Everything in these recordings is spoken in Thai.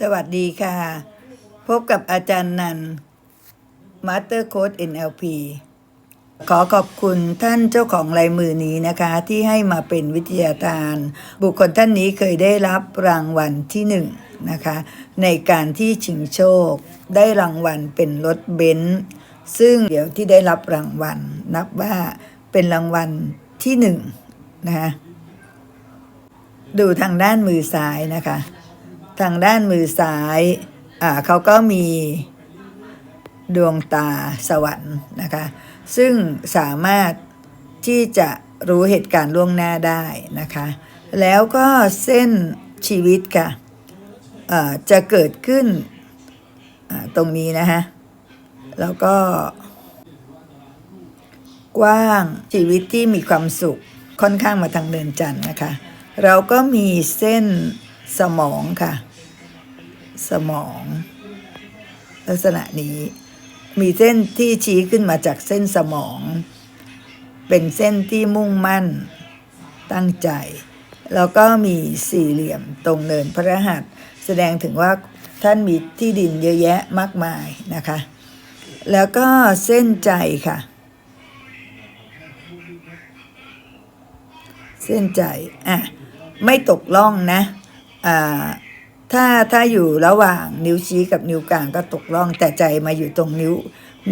สวัสดีค่ะ พบกับอาจารย์นันมาสเตอร์โค้ด NLP ขอขอบคุณท่านเจ้าของลายมือนี้นะคะ ที่ให้มาเป็นวิทยาทาน บุคคลท่านนี้เคยได้รับรางวัลที่หนึ่งนะคะ ในการที่ชิงโชค ได้รางวัลเป็นรถเบนซ์ซึ่งเดี๋ยวที่ได้รับรางวัล นับว่าเป็นรางวัลที่หนึ่งนะคะดูทางด้านมือซ้ายนะคะ ทางด้านมือซ้ายเขาก็มีดวงตาสวรรค์นะคะ ซึ่งสามารถที่จะรู้เหตุการณ์ล่วงหน้าได้นะคะ แล้วก็เส้นชีวิตค่ะเอ่อจะเกิดขึ้นตรงนี้นะคะแล้วก็ กว้างชีวิตที่มีความสุขค่อนข้างมาทางเดินจันทร์นะคะ เราก็มีเส้น สมองค่ะ สมอง ลักษณะนี้ มีเส้นที่ชี้ขึ้นมาจากเส้นสมอง เป็นเส้นที่มุ่งมั่นตั้งใจ แล้วก็มีสี่เหลี่ยมตรงเนินพระหัตถ์แสดงถึงว่าท่านมีที่ดินเยอะแยะมากมายนะคะ แล้วก็เส้นใจค่ะ เส้นใจอะไม่ตกล่องนะ ถ้าถ้าอยู่ระหว่างนิ้วชี้กับนิ้วกลางก็ตกล่อง แต่ใจมาอยู่ตรงนิ้ว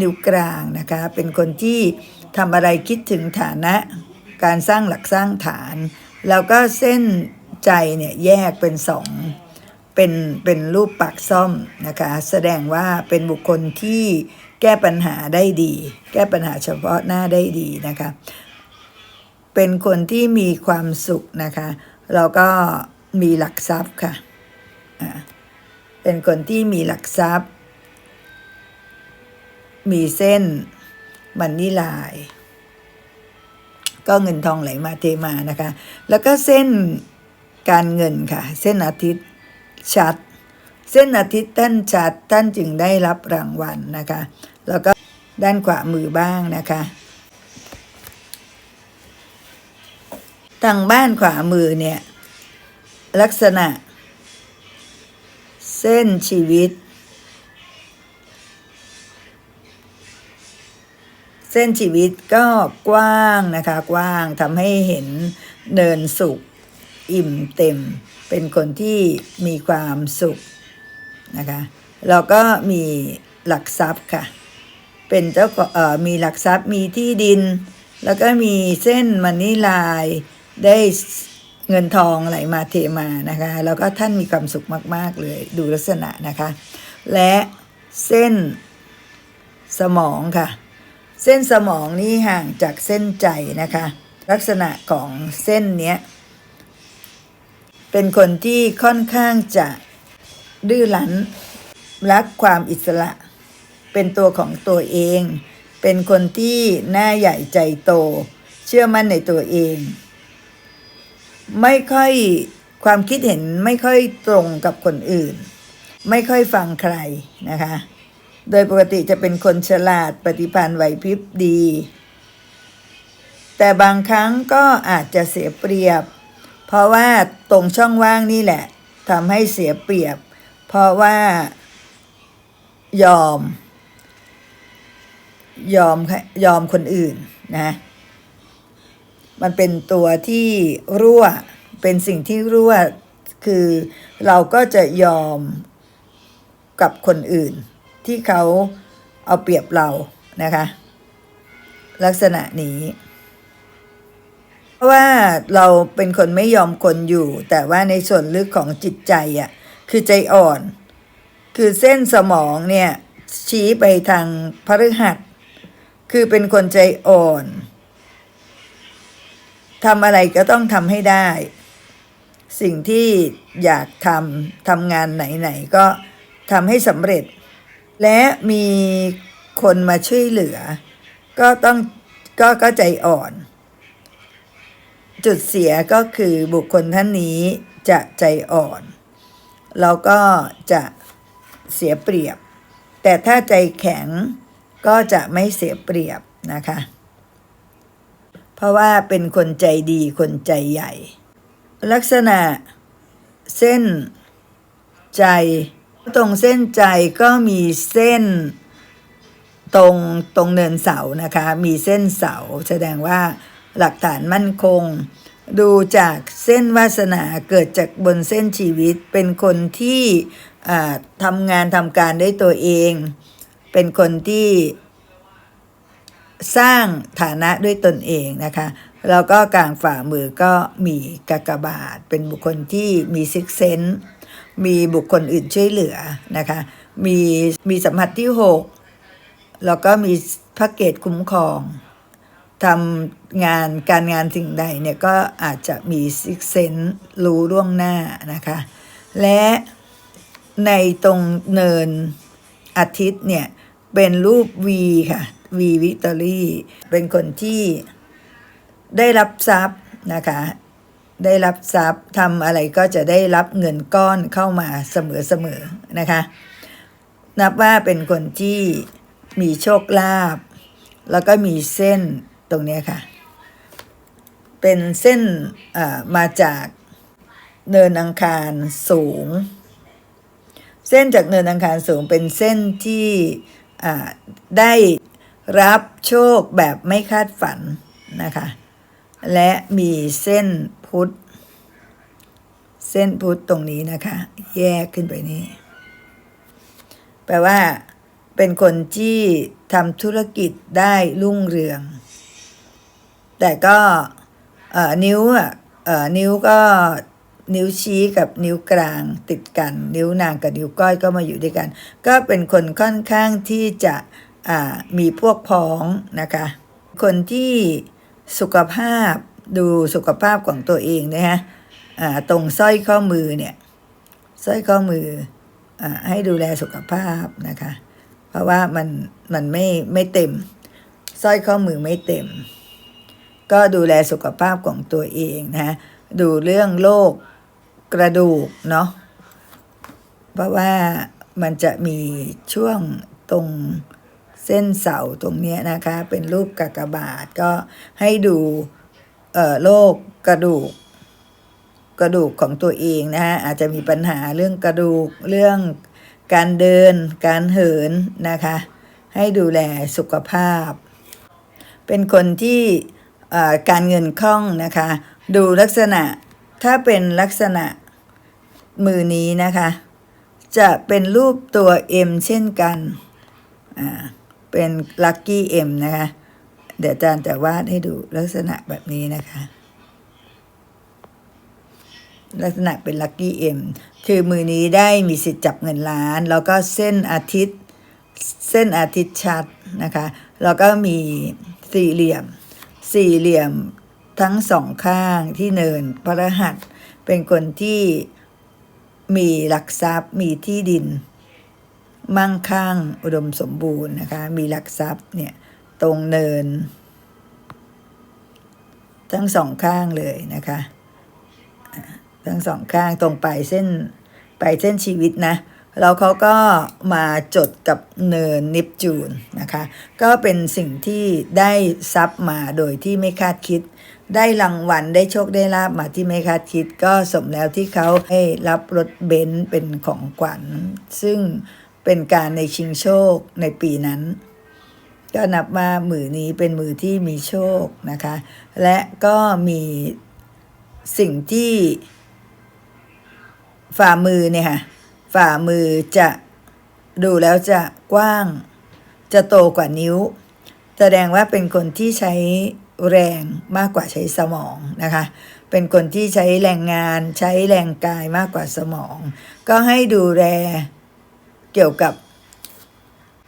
นิ้วกลางนะคะ เป็นคนที่ทำอะไรคิดถึงฐานะ การสร้างหลักสร้างฐาน แล้วก็เส้นใจเนี่ยแยกเป็นสองเป็นเป็นรูปปากซ่อมนะคะ แสดงว่าเป็นบุคคลที่แก้ปัญหาได้ดี แก้ปัญหาเฉพาะหน้าได้ดีนะคะ เป็นคนที่มีความสุขนะคะ แล้วก็ มีหลักทรัพย์ค่ะเป็นคนที่มีหลักทรัพย์ มีเส้นมันนี่ลาย ก็เงินทองไหลมาเทมานะคะ แล้วก็เส้นการเงินค่ะ เส้นอาทิตย์ชัด เส้นอาทิตย์ท่านชัดท่านจึงได้รับรางวัลนะคะ แล้วก็ด้านขวามือบ้างนะคะทางบ้านขวามือเนี่ย ลักษณะ เส้นชีวิต เส้นชีวิตก็กว้างนะคะกว้างทำให้เห็นเนินสุข อิ่มเต็ม เป็นคนที่มีความสุขนะคะแล้วก็มีหลักทรัพย์ค่ะ เป็นเจ้าของเอ่อมีหลักทรัพย์มีที่ดิน แล้วก็มีเส้นมันนี่ลายได้ เงินทองไหลมาเทมานะคะ แล้วก็ท่านมีความสุขมาก ๆ เลยดูลักษณะนะคะ และเส้นสมองค่ะ เส้นสมองนี่ห่างจากเส้นใจนะคะ ลักษณะของเส้นเนี้ยเป็นคนที่ค่อนข้างจะดื้อรั้นรักความอิสระ เป็นตัวของตัวเอง เป็นคนที่หน้าใหญ่ใจโต เชื่อมั่นในตัวเอง ไม่ค่อยความคิดเห็นไม่ค่อยตรงกับคนอื่น ไม่ค่อยฟังใครนะคะ โดยปกติจะเป็นคนฉลาดปฏิพันธ์ไหวพริบดี แต่บางครั้งก็อาจจะเสียเปรียบ เพราะว่าตรงช่องว่างนี่แหละทำให้เสียเปรียบ เพราะว่ายอม ยอมยอมคนอื่นนะ มันเป็นตัวที่รั่ว เป็นสิ่งที่รั่ว คือเราก็จะยอมกับคนอื่น ที่เขาเอาเปรียบเรานะคะ ลักษณะนี้ เพราะว่าเราเป็นคนไม่ยอมคนอยู่ แต่ว่าในส่วนลึกของจิตใจอะ่ะคือใจอ่อน คือเส้นสมองเนี่ยชี้ไปทางพฤหัส คือเป็นคนใจอ่อน ทำอะไรก็ต้องทำให้ได้ สิ่งที่อยากทำทำงานไหนๆก็ทำให้สำเร็จ และมีคนมาช่วยเหลือ ก็ต้องก็ก็ใจอ่อน จุดเสียก็คือบุคคลท่านนี้จะใจอ่อนแล้วก็จะเสียเปรียบ แต่ถ้าใจแข็งก็จะไม่เสียเปรียบนะคะ ราะว่าเป็นคนใจดีคนใจใหญ่ ลักษณะเส้นใจ ตรงเส้นใจก็มีเส้นตรงตรงเนินเสานะคะ มีเส้นเสาแสดงว่าหลักฐานมั่นคง ดูจากเส้นวาสนาเกิดจากบนเส้นชีวิตเป็นคนที่ทำงานทำการได้ตัวเอง เป็นคนที่ สร้างฐานะด้วยตนเองนะคะแล้วก็กลางฝ่ามือก็มีกากบาท เป็นบุคคลที่มีซิกเซนมีบุคคลอื่นช่วยเหลือนะคะมีมีสัมผัสที่หกแล้วก็มีพระเกตคุ้มครองทำงานการงานสิ่งใดเนี่ยก็อาจจะมีซิกเซนรู้ล่วงหน้านะคะและในตรงเนินอาทิตย์เนี่ยเป็นรูป V ค่ะ V วิตอรี่เป็นคนที่ได้รับทรัพย์นะคะ ได้รับทรัพย์ทำอะไรก็จะได้รับเงินก้อนเข้ามาเสมอๆนะคะ นับว่าเป็นคนที่มีโชคลาภแล้วก็มีเส้นตรงนี้ค่ะ เป็นเส้นมาจากเนินอังคารสูง เส้นจากเนินอังคารสูงเป็นเส้นที่ได้ รับโชคแบบไม่คาดฝันนะคะ และมีเส้นพุทธเส้นพุทธตรงนี้นะคะ แยกขึ้นไปนี้ แปลว่า เป็นคนที่ทำธุรกิจได้รุ่งเรือง แต่ก็นิ้วอะเอ่อนิ้วก็นิ้วชี้กับนิ้วกลางติดกัน นิ้วนางกับนิ้วก้อยก็มาอยู่ด้วยกัน ก็เป็นคนค่อนข้างที่จะ มีพวกพ้องนะคะ คนที่สุขภาพดูสุขภาพของตัวเองนะฮะตรงสร้อยข้อมือเนี่ยสร้อยข้อมืออให้ดูแลสุขภาพนะคะ เพราะว่ามันมันไม่ไม่เต็มสร้อยข้อมือไม่เต็ม ก็ดูแลสุขภาพของตัวเองนะฮะดูเรื่องโรคกระดูกเนาะเพราะว่ามันจะมีช่วงตรง เส้นเสาตรงนี้นะคะ เป็นรูปกากบาทก็ให้ดูเอ่อโรคกระดูกกระดูกของตัวเองนะฮะอาจจะมีปัญหาเรื่องกระดูกเรื่องการเดิน การเหินนะคะ ให้ดูแลสุขภาพ เป็นคนที่เอ่อการเงินคล่องนะคะ ดูลักษณะถ้าเป็นลักษณะมือนี้นะคะ จะเป็นรูปตัว M เช่นกันอ่า เป็น Lucky M นะคะ เดี๋ยวอาจารย์จะวาดให้ดูลักษณะแบบนี้นะคะ ลักษณะเป็นลัคกี้เอ็มคือมือนี้ได้มีสิทธิ์จับเงินล้าน แล้วก็เส้นอาทิตย์ เส้นอาทิตย์ชัดนะคะ แล้วก็มีสี่เหลี่ยม สี่เหลี่ยมทั้งสองข้างที่เนินพระรหัสเป็นคนที่มีหลักทรัพย์มีที่ดิน มั่งคั่งอุดมสมบูรณ์นะคะ มีหลักทรัพย์เนี่ยตรงเนิน ทั้งสองข้างเลยนะคะ ทั้งสองข้างตรงปลายเส้นปลายเส้นชีวิตนะแล้วเขาก็มาจดกับเนินนิปจูนนะคะ ก็เป็นสิ่งที่ได้ทรัพย์มาโดยที่ไม่คาดคิด ได้รางวัลได้โชคได้ลาบมาที่ไม่คาดคิด ก็สมแล้วที่เขาให้รับรถเบนซ์เป็นของขวัญซึ่ง เป็นการในชิงโชคในปีนั้น ก็นับว่ามือนี้เป็นมือที่มีโชคนะคะ และก็มีสิ่งที่ฝ่ามือเนี่ยค่ะฝ่ามือจะดูแล้วจะกว้าง จะโตกว่านิ้ว แสดงว่าเป็นคนที่ใช้แรงมากกว่าใช้สมองนะคะ เป็นคนที่ใช้แรงงานใช้แรงกายมากกว่าสมอง ก็ให้ดูแล เกี่ยวกับ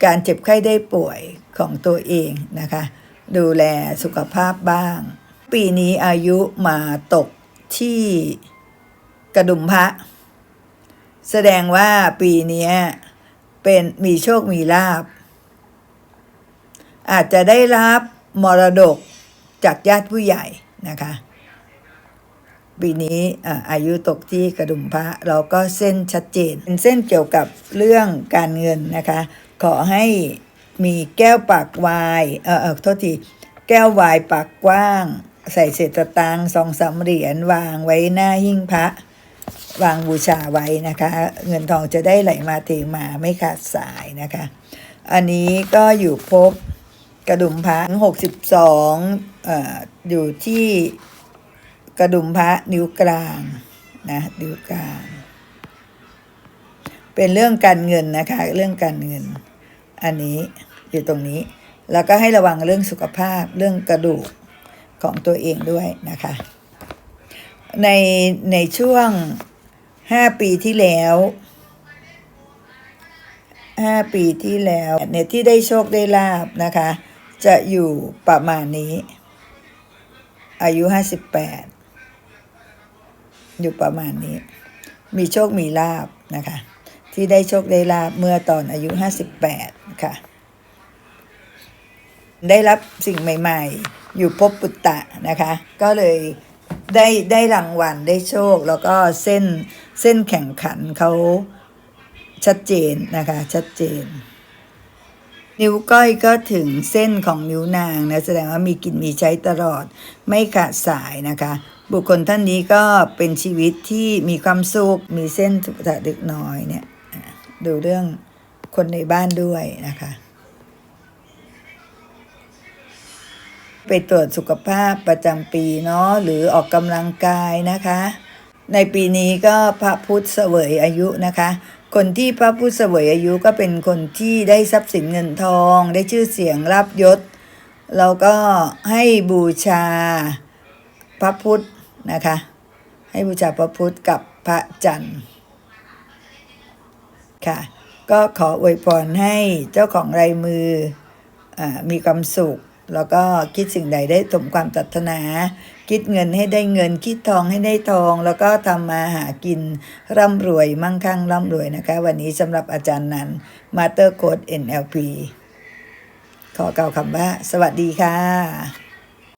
การเจ็บไข้ได้ป่วยของตัวเองนะคะ ดูแลสุขภาพบ้าง ปีนี้อายุมาตกที่กระดุมพระแสดงว่าปีนี้เป็นมีโชคมีลาบ อาจจะได้รับมรดกจากญาติผู้ใหญ่นะคะ ปีนี้อายุตกที่กระดุมพระเราก็เส้นชัดเจน เป็นเส้นเกี่ยวกับเรื่องการเงินนะคะ ขอให้มีแก้วปากวายเออเออโทษทีแก้ววายปากกว้าง ใส่เศษตางสองสามเหรียญวางไว้หน้าหิ้งพระ วางบูชาไว้นะคะ เงินทองจะได้ไหลมาเทมาไม่ขาดสายนะคะ อันนี้ก็อยู่พบกระดุมพระหกสิบสองอยู่ที่ กระดุมพระนิ้วกลางนะนิ้วกลาง เป็นเรื่องการเงินนะคะ เรื่องการเงิน อันนี้อยู่ตรงนี้ แล้วก็ให้ระวังเรื่องสุขภาพเรื่องกระดูกของตัวเองด้วยนะคะ ในในช่วงห้าปีที่แล้วห้าปีที่แล้วเนี่ยที่ได้โชคได้ลาบนะคะ จะอยู่ประมาณนี้ อายุห้าสิบแปด อยู่ประมาณนี้ มีโชคมีลาบนะคะ ที่ได้โชคได้ลาบเมื่อตอนอายุห้าสิบแปดค่ะ ได้รับสิ่งใหม่ ๆ อยู่พบปุตตะนะคะ ก็เลยได้ได้รางวัลได้โชคแล้วก็เส้นเส้นแข่งขันเขาชัดเจนนะคะ ชัดเจน นิ้วก้อยก็ถึงเส้นของนิ้วนางนะแสดงว่ามีกินมีใช้ตลอดไม่ขาดสายนะคะ บุคคลท่านนี้ก็เป็นชีวิตที่มีความสุข มีเส้นสุขะดึกน้อยเนี่ย ดูเรื่องคนในบ้านด้วยนะคะ ไปตรวจสุขภาพประจำปีเนาะหรือออกกำลังกายนะคะ ในปีนี้ก็พระพุทธเสวยอายุนะคะ คนที่พระพุทธเสวยอายุก็เป็นคนที่ได้ทรัพย์สินเงินทอง ได้ชื่อเสียงรับยศแล้วก็ให้บูชาพระพุทธ นะคะ ให้บูชาพระพุทธกับพระจันทร์ค่ะ ก็ขออวยพรให้เจ้าของลายมืออมีความสุข แล้วก็คิดสิ่งใดได้สมความปรารถนา คิดเงินให้ได้เงิน คิดทองให้ได้ทอง แล้วก็ทำมาหากิน ร่ำรวยมั่งคั่งร่ำรวยนะคะ วันนี้สำหรับอาจารย์นันมาเตอร์โค้ด NLP ขอกล่าวคำว่า สวัสดีค่ะ